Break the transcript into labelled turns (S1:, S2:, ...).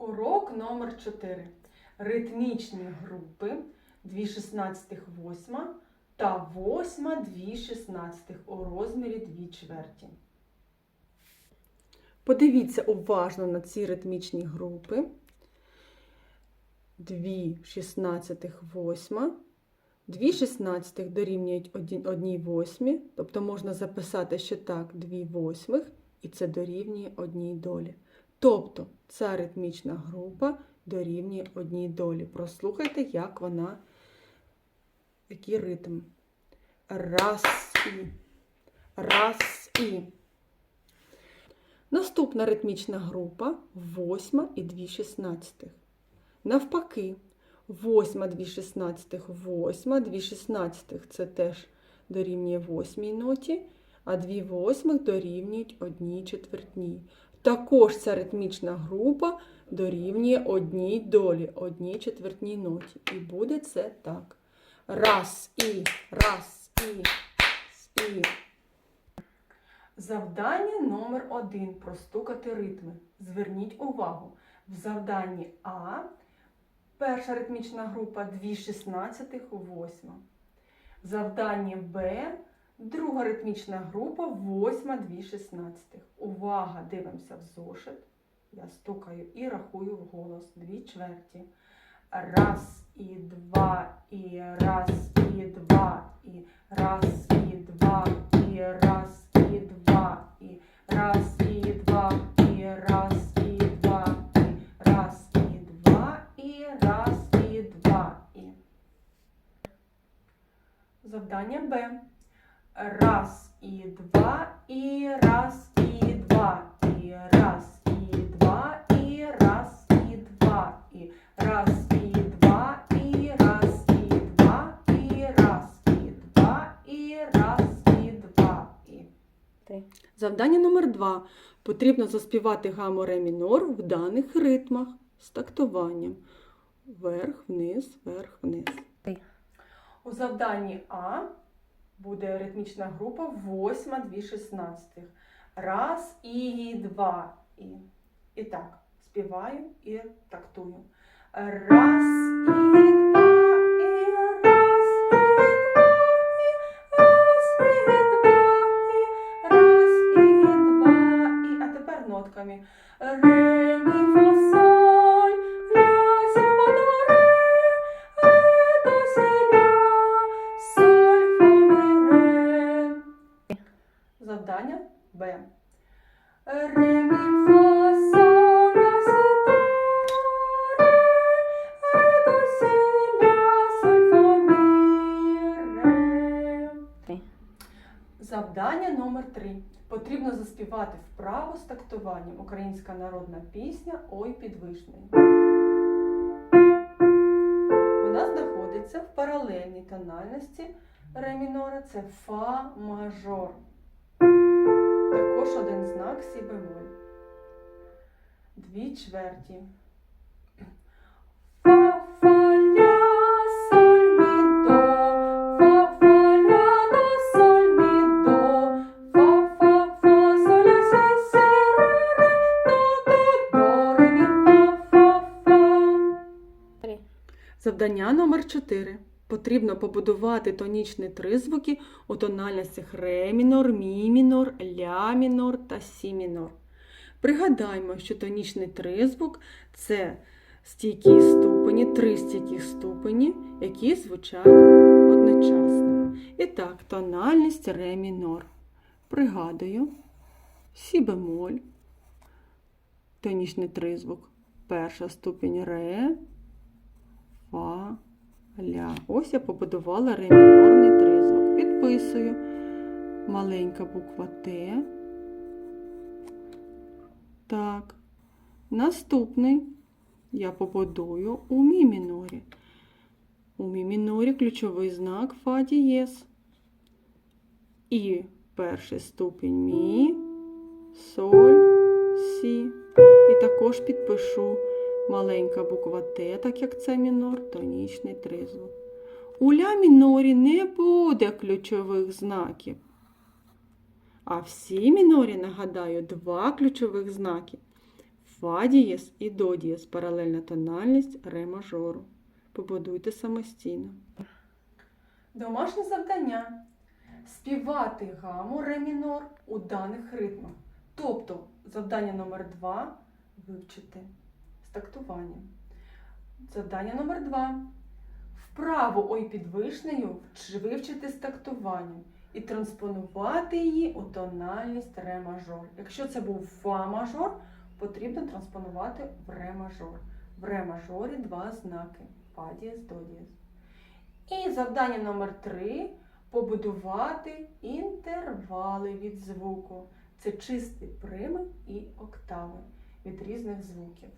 S1: Урок номер 4. Ритмічні групи 2 16 8 та 8 2 16 у розмірі 2 чверті. Подивіться уважно на ці ритмічні групи. 2 шістнадцятих восьма. 2 шістнадцятих дорівнюють 1 восьмі, тобто можна записати ще так 2 восьмих, і це дорівнює одній долі. Тобто ця ритмічна група дорівнює одній долі. Прослухайте, як вона, який ритм. Раз і. Раз і. Наступна ритмічна група восьма і 2 шістнадцятих. Навпаки, восьма 2 шістнадцятих, восьма 2 шістнадцятих це теж дорівнює восьмій ноті, а 2 восьмих дорівнюють одній четвертній. Також ця ритмічна група дорівнює одній долі, одній четвертній ноті. І буде це так. Раз і, раз і, і. Завдання номер один простукати ритми. Зверніть увагу. В завданні А перша ритмічна група 2 шістнадцятих восьма. В завданні Б друга ритмічна група восьма 2 шістнадцятих. Увага! Дивимося в зошит. Я стукаю і рахую вголос дві чверті. Раз і два, і раз, і два, і раз, і два, і раз, і два, і раз, і два, і раз, і два, і раз, і два, і раз, і два, і. Завдання Б. Раз і два, і раз, і два, і раз, і два, і раз, і два, і раз, і два, і раз, і два, і раз, і два, і раз, і два, і. Завдання номер два. Потрібно заспівати гаму ре мінор в даних ритмах з тактуванням. Вверх, вниз, вверх, вниз. У завданні А буде ритмічна група восьма, дві шістнадцятих. Раз і два. І, і так, співаю і тактую. Раз і два, і раз, і два, раз, і два, раз, і два, і. Тепер нотками. Ре, мі, фа, соль, мі, ре. Завдання номер 3. Потрібно заспівати вправо з тактуванням. Українська народна пісня Ой під вишнею. Вона знаходиться в паралельній тональності ре мінора. Це фа мажор. Також один знак сі бемоль. Дві чверті. Завдання номер 4. Потрібно побудувати тонічні тризвуки у тональностях ре мінор, мі мінор, ля мінор та сі мінор. Пригадаймо, що тонічний тризвук це стійкі ступені, три стійкі ступені, які звучать одночасно. І так, тональність ре мінор. Пригадую, сі бемоль, тонічний тризвук. Перша ступінь ре, фа, ля. Ось я побудувала ре мінорний тризвук. Підписую. Маленька буква Т. Так. Наступний я побудую у мі мінорі. У мі мінорі ключовий знак фа дієс. І перший ступінь мі, соль, сі. І також підпишу маленька буква Т, так як це мінор, тонічний тризвук. У ля мінорі не буде ключових знаків. А в сі мінорі, нагадаю, два ключових знаки.
S2: Фа дієс і до дієс паралельна тональність ре мажору. Побудуйте самостійно.
S1: Домашнє завдання співати гаму ре мінор у даних ритмах. Тобто завдання номер 2 вивчити з тактуванням. Завдання номер 2 вправо ой підвишнею вч- вивчити з тактуванням і транспонувати її у тональність ре мажор. Якщо це був фа мажор, потрібно транспонувати в ре мажор. В ре мажорі два знаки фа дієс, до дієс. І завдання номер 3 побудувати інтервали від звуку. Це чисті прими і октави від різних звуків.